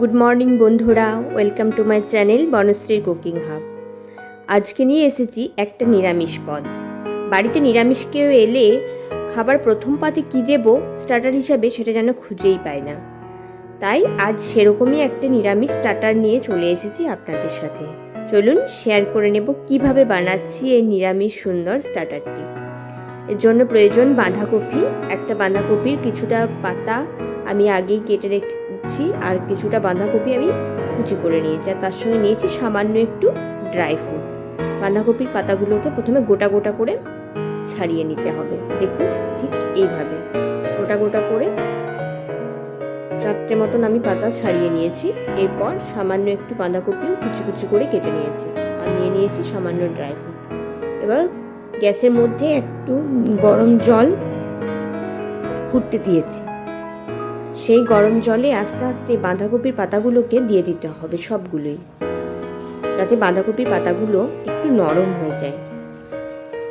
Good morning বন্ধুরা। Welcome to my channel বনশ্রীর cooking hub আজকে নিয়ে এসেছি একটা নিরামিষ পদ। বাড়িতে নিরামিষ কেউ এলে খাবার প্রথম পাতে কী দেব স্টার্টার হিসাবে সেটা যেন খুঁজেই পায় না। তাই আজ সেরকমই একটা নিরামিষ স্টার্টার নিয়ে চলে এসেছি আপনাদের সাথে। চলুন শেয়ার করে নেব কীভাবে বানাচ্ছি এই নিরামিষ সুন্দর স্টার্টারটি এর জন্য প্রয়োজন বাঁধাকপি। একটা বাঁধাকপির কিছুটা পাতা আমি আগেই কেটে রেখেছি আর কিছুটা বাঁধাকপি আমি কুচি করে নিয়েছি। আর তার সঙ্গে নিয়েছি সামান্য একটু ড্রাই ফ্রুট। বাঁধাকপির পাতাগুলোকে প্রথমে গোটা গোটা করে ছাড়িয়ে নিতে হবে। দেখুন ঠিক এইভাবে। গোটা গোটা করে চারটে মতন আমি পাতা ছাড়িয়ে নিয়েছি। এরপর সামান্য একটু বাঁধাকপিও কুচি কুচি করে কেটে নিয়েছি। আর নিয়ে নিয়েছি সামান্য ড্রাই ফ্রুট। এবার গ্যাসের মধ্যে একটু গরম জল ফুটতে দিয়েছি। সেই গরম জলে আস্তে আস্তে বাঁধাকপির পাতাগুলোকে দিয়ে দিতে হবে সবগুলোই। যাতে বাঁধাকপির পাতাগুলো একটু নরম হয়ে যায়।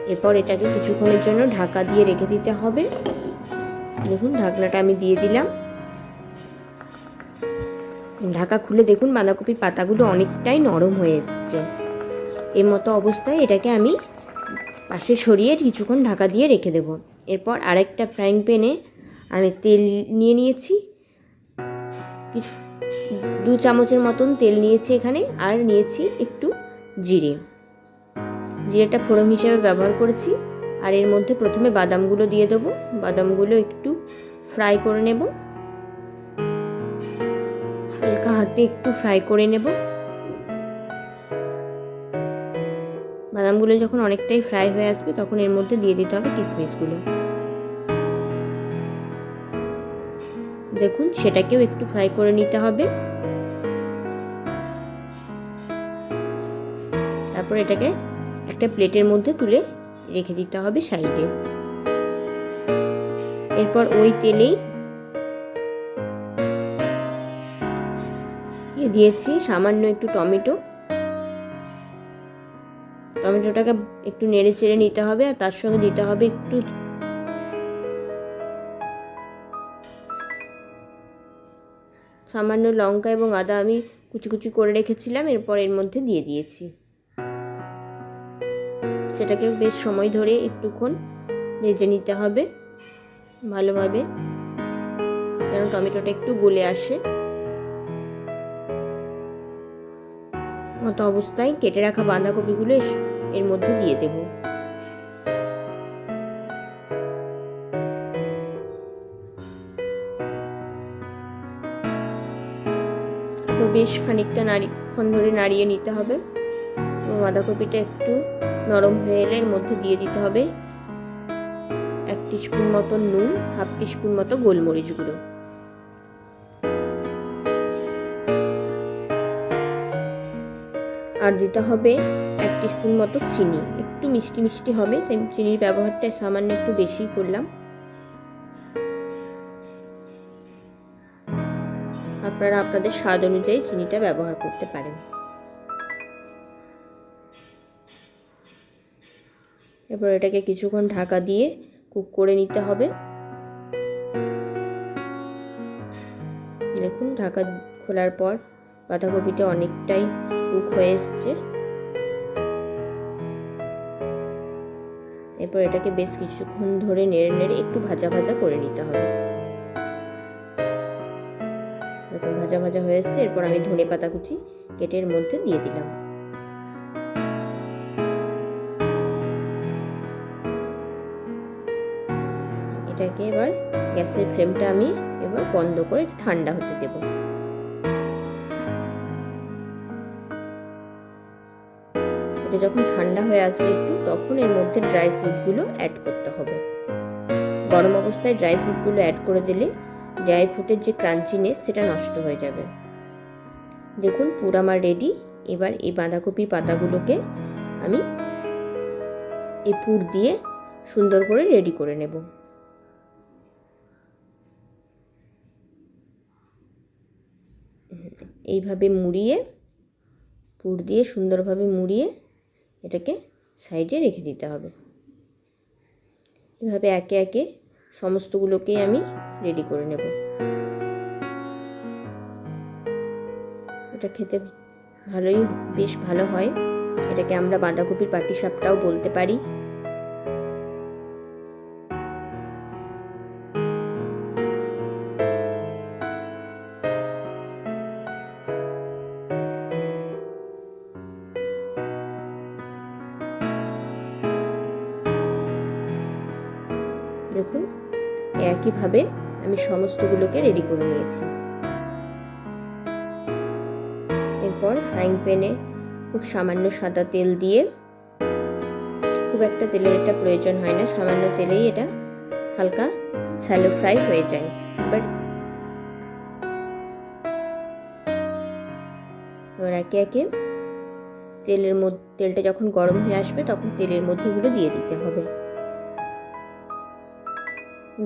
এরপর এটাকে কিছুক্ষণের জন্য ঢাকা দিয়ে রেখে দিতে হবে। দেখুন, ঢাকনাটা আমি দিয়ে দিলাম। ঢাকা খুলে দেখুন, বাঁধাকপির পাতাগুলো অনেকটাই নরম হয়ে এসছে। এর মতো অবস্থায় এটাকে আমি পাশে সরিয়ে কিছুক্ষণ ঢাকা দিয়ে রেখে দেবো। এরপর আরেকটা ফ্রাইং প্যানে আমি তেল নিয়ে নিয়েছি। কিছু, দু চামচের মতন তেল নিয়েছি এখানে আর নিয়েছি একটু জিরে। জিরেটা ফোড়ন হিসেবে ব্যবহার করেছি আর এর মধ্যে প্রথমে বাদামগুলো দিয়ে দেবো। বাদামগুলো একটু ফ্রাই করে নেব। হালকা হাতে একটু ফ্রাই করে নেব। বাদামগুলো যখন অনেকটাই ফ্রাই হয়ে আসবে তখন এর মধ্যে দিয়ে দিতে হবে কিশমিশগুলো দেখুন, সেটাকেও একটু ফ্রাই করে নিতে হবে। তারপর এটাকে একটা প্লেটের মধ্যে তুলে রেখে দিতে হবে সাইডে। এরপর ওই তেলেই দিয়েছি সামান্য একটু টমেটো। টমেটোটাকে একটু নেড়ে চেড়ে নিতে হবে আর তার সঙ্গে দিতে হবে একটু সামান্য লঙ্কা এবং আদা আমি কুচি কুচি করে রেখেছিলাম, এরপর এর মধ্যে দিয়ে দিয়েছি। সেটাকে বেশ সময় ধরে একটুক্ষণ ভেজে নিতে হবে ভালোভাবে, যেন টমেটোটা একটু গলে আসে। মতো অবস্থায় কেটে রাখা বাঁধাকপিগুলো এর মধ্যে দিয়ে দেব। বেশ খানিকটা নাড়িক্ষণ ধরে নাড়িয়ে নিতে হবে। এবং বাঁধাকপিটা একটু নরম হয়ে এলে এর মধ্যে দিয়ে দিতে হবে এক টিস্পুন মতো নুন হাফ টিস্পুন মতো গোলমরিচ গুঁড়ো। আর দিতে হবে এক টিস্পুন মতো চিনি। একটু মিষ্টি মিষ্টি হবে, তাই চিনির ব্যবহারটা সামান্য একটু বেশি করলাম। আপনারা আপনাদের স্বাদ অনুযায়ী চিনিটা ব্যবহার করতে পারেন। এরপর এটাকে কিছুক্ষণ ঢাকা দিয়ে কুক করে নিতে হবে। দেখুন, ঢাকা খোলার পর বাঁধাকপিটা অনেকটাই কুক হয়ে এসছে। এরপর এটাকে বেশ কিছুক্ষণ ধরে নেড়ে নেড়ে একটু ভাজা ভাজা করে নিতে হবে। ভাজা ভাজা হয়ে এসছে, এরপর আমি ধনে পাতা কুচি কেটের মধ্যে দিয়ে দিলাম। এটাকে এবার গ্যাসের ফ্লেমটা আমি এবার বন্ধ করে ঠান্ডা হতে দেবো। এটা যখন ঠান্ডা হয়ে আসবে একটু, তখন এর মধ্যে ড্রাই ফ্রুটগুলো অ্যাড করতে হবে। গরম অবস্থায় ড্রাই ফ্রুটগুলো অ্যাড করে দিলে ড্রাই ফ্রুটের যে ক্রাঞ্চিনেস সেটা নষ্ট হয়ে যাবে। দেখুন, পুর আমার রেডি এবার এই বাঁধাকপির পাতাগুলোকে আমি এই পুর দিয়ে সুন্দর করে রেডি করে নেব। এইভাবে মুড়িয়ে, পুর দিয়ে সুন্দরভাবে মুড়িয়ে এটাকে সাইডে রেখে দিতে হবে। এভাবে একে একে সমস্তগুলোকে আমি রেডি করে নেব। এটা খেতে ভালোই বেশ ভালো হয়। এটাকে আমরা বাঁধাকপির পাটি সাপটাও বলতে পারি। একইভাবে আমি সমস্তগুলোকে রেডি করে নিয়েছি। এরপর ফ্রাইং প্যানে খুব সামান্য সাদা তেল দিয়ে, খুব একটা তেলের এটা প্রয়োজন হয় না, সামান্য তেলেই এটা হালকা স্যালো ফ্রাই হয়ে যায়। এবার এবার একে একে তেলের মধ্যে, তেলটা যখন গরম হয়ে আসবে তখন তেলের মধ্যে দিয়ে দিতে হবে।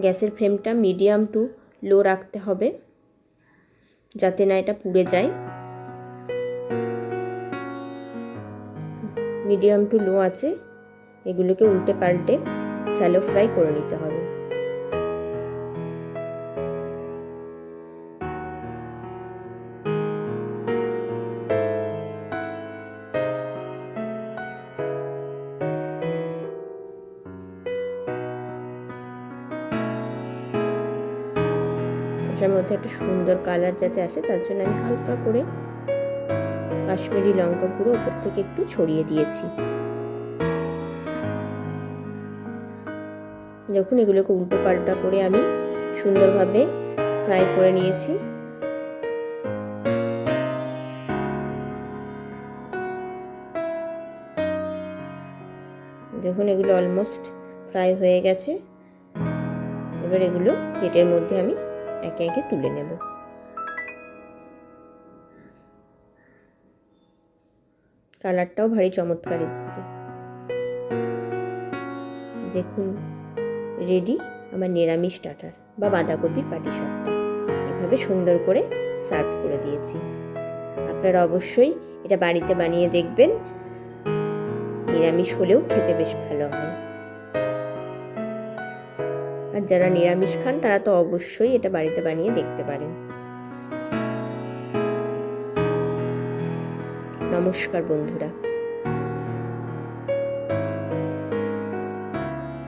গ্যাসের ফ্লেমটা মিডিয়াম টু লো রাখতে হবে, যাতে না এটা পুড়ে যায়। মিডিয়াম টু লো আছে, এগুলোকে উল্টে পাল্টে স্যালো ফ্রাই করে নিতে হবে। এটার মধ্যে একটা সুন্দর কালার যাতে আসে, তার জন্য আমি হালকা করে কাশ্মীরি লঙ্কা গুঁড়ো ওপর থেকে একটু ছড়িয়ে দিয়েছি। যখন এগুলোকে উল্টো পাল্টা করে আমি সুন্দরভাবে ফ্রাই করে নিয়েছি। দেখুন, এগুলো অলমোস্ট ফ্রাই হয়ে গেছে। এবার এগুলো প্লেটের মধ্যে আমি একে একে তুলে নেব। কালারটাও ভারী চমৎকার এসেছে। দেখুন, রেডি আমার নিরামিষ টাটার বা বাঁধাকপির পাটি সাপটা এভাবে সুন্দর করে সার্ভ করে দিয়েছি। আপনারা অবশ্যই এটা বাড়িতে বানিয়ে দেখবেন। নিরামিষ হলেও খেতে বেশ ভালো হয়। আর যারা নিরামিষ খান তারা তো অবশ্যই এটা বাড়িতে বানিয়ে দেখতে পারেন। নমস্কার বন্ধুরা।